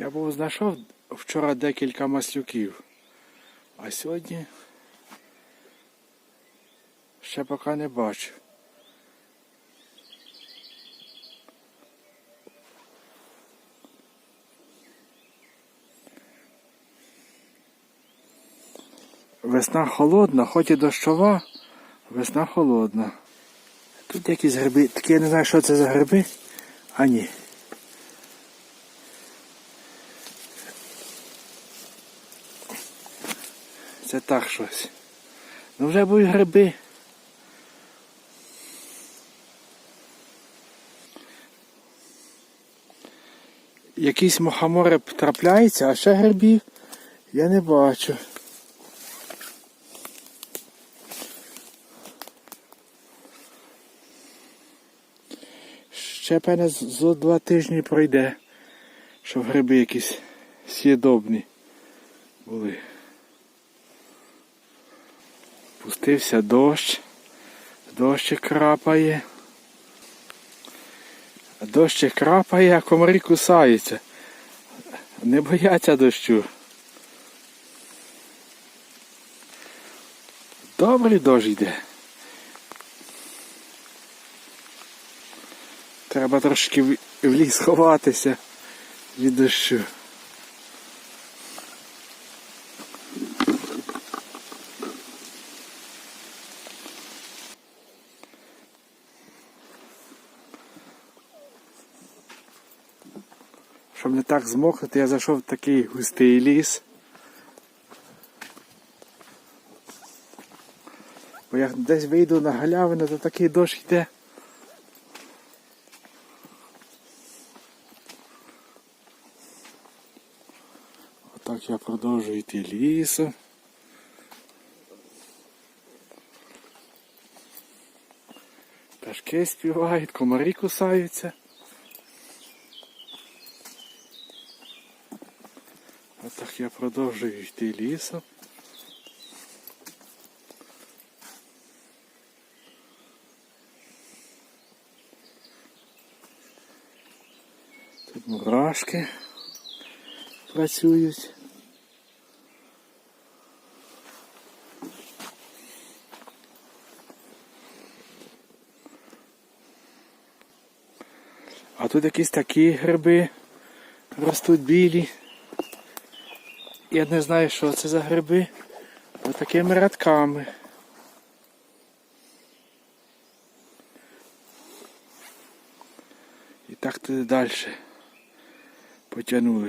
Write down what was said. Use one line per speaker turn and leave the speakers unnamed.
Я був знайшов вчора декілька маслюків, а сьогодні ще поки не бачу. Весна холодна, хоч і дощова, весна холодна. Тут якісь гриби, такі я не знаю, що це за гриби, а ні. Це так щось. Ну вже будуть гриби. Якісь мухомори трапляються, а ще грибів я не бачу. Ще певне з- зо два тижні пройде, щоб гриби якісь с'єдобні були. Пустився дощ, дощик крапає. Дощик крапає, а комарі кусаються. Не бояться дощу. Добрий дощ йде. Треба трошки в ліс ховатися від дощу. Щоб не так змокнути, я зайшов в такий густий ліс. Бо як десь вийду на галявину, то такий дощ йде. Отак я продовжую йти лісом. Пташки співають, комарі кусаються. Отак я продовжую йти лісом. Тут мурашки працюють. А тут якісь такі гриби ростуть білі. Я не знаю, що це за гриби. але такими рядками. І так туди далі потягнулись.